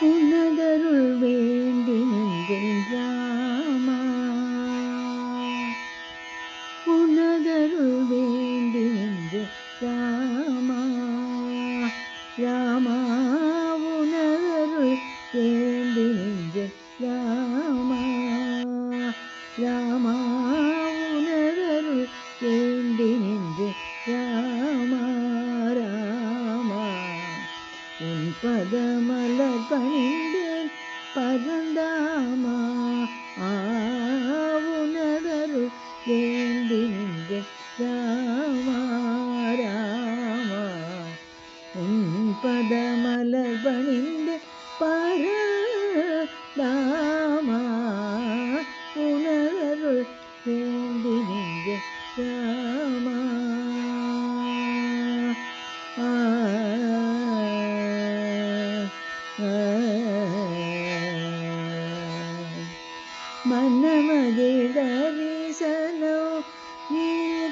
உனதருள் வேண்டி நின்றேன் ராமா. உனதருள் வேண்டி நின்று ராமா. ராமா பணிந்தேன் பரந்தாமா ஆ உனதருள் வேண்டி நின்றேன் ராமா ராமா உன் பதமலர் பணிந்த ஆ, மனமகிழரீசனோ நீ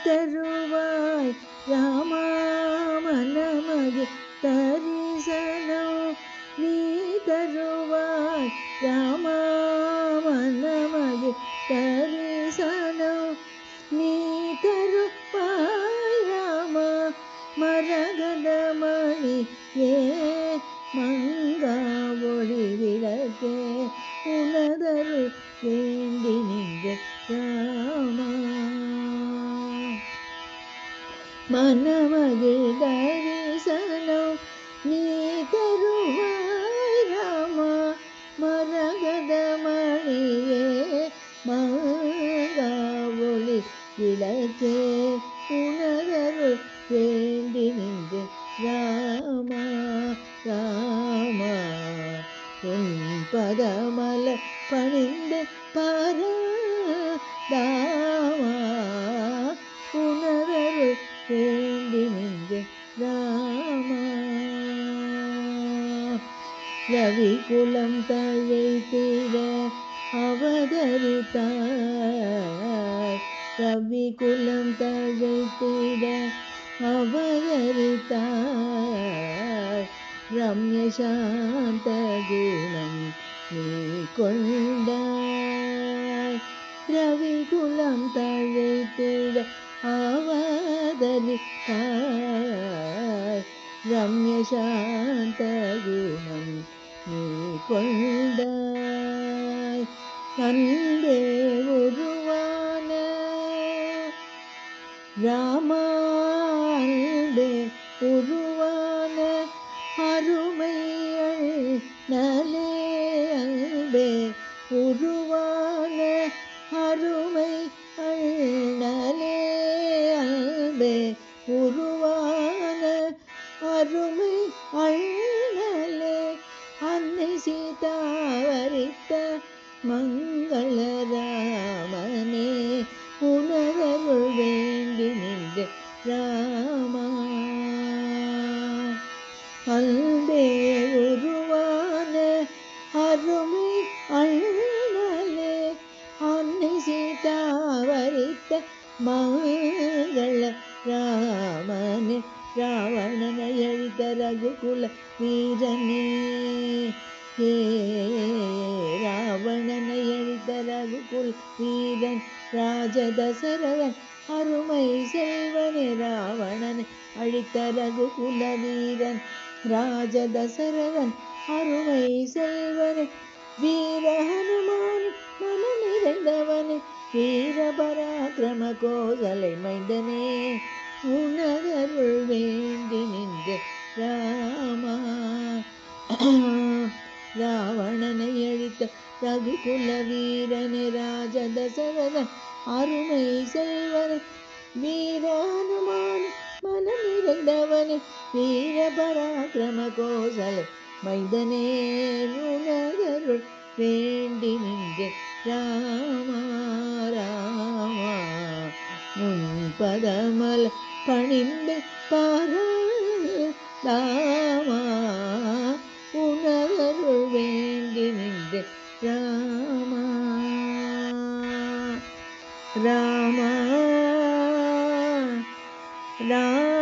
தருவாய் ராமா மனமகி தரிசனோ நீ தருவாய் ராமா மனமகி தரிசனோ நீ தருவாய் ராமா மரகதமணி ஏ மனமகிழ் தரிசனோ நீ தருவாய் ராமா மரகதமணியே மங்கா ஒளி விளக்கே உணரருள் வேண்டி நின்று ராமா ராமா. உன் பதமல பணிந்து பரதாமா ரவி குலம் தழைத்திட அவதரித்தார். ரவி குலம் தழைத்திட அவதரித்தார். ரம்ய சாந்த குணம் நீ கொண்டாய் ரவி குலம் தழைத்திட அவதரித்தார். ரம்ய சாந்த குணம் கொண்டாய். அன்பே உருவான. ராமா சீதாவரித்த மங்களராமனே உணரருள் வேண்டி நின்று ராமா. அன்பே உருவான அருமை அண்ணலே அன்னை சீதாவரித்த மங்கள ராமனே ராவணனை அழித்த ரகுகுல வீரனே. ஹே ராவணனை அழித்த ரகுகுல் வீரன் ராஜதசரதன் அருமை செல்வனே ராவணனை அழித்த ரகுகுல வீரன் ராஜதசரதன் அருமை செல்வனே வீர ஹனுமான் மனம் நிறைந்தவனே வீர பராக்கிரம கோசலை மைந்தனே உணரருள் வேண்டி நின்ற ராமா. ராவணனை அழித்த ரகுகுல வீரனே ராஜ தசரதன் அருமை செல்வனே வீரானுமான மனம் இறைந்தவனே வீர பராக்கிரம கோசலை மைந்தனே உணரருள் வேண்டி நின்ற ராமா ராமா முன் பதமல் பணிந்து பாராமா ராமா ராமா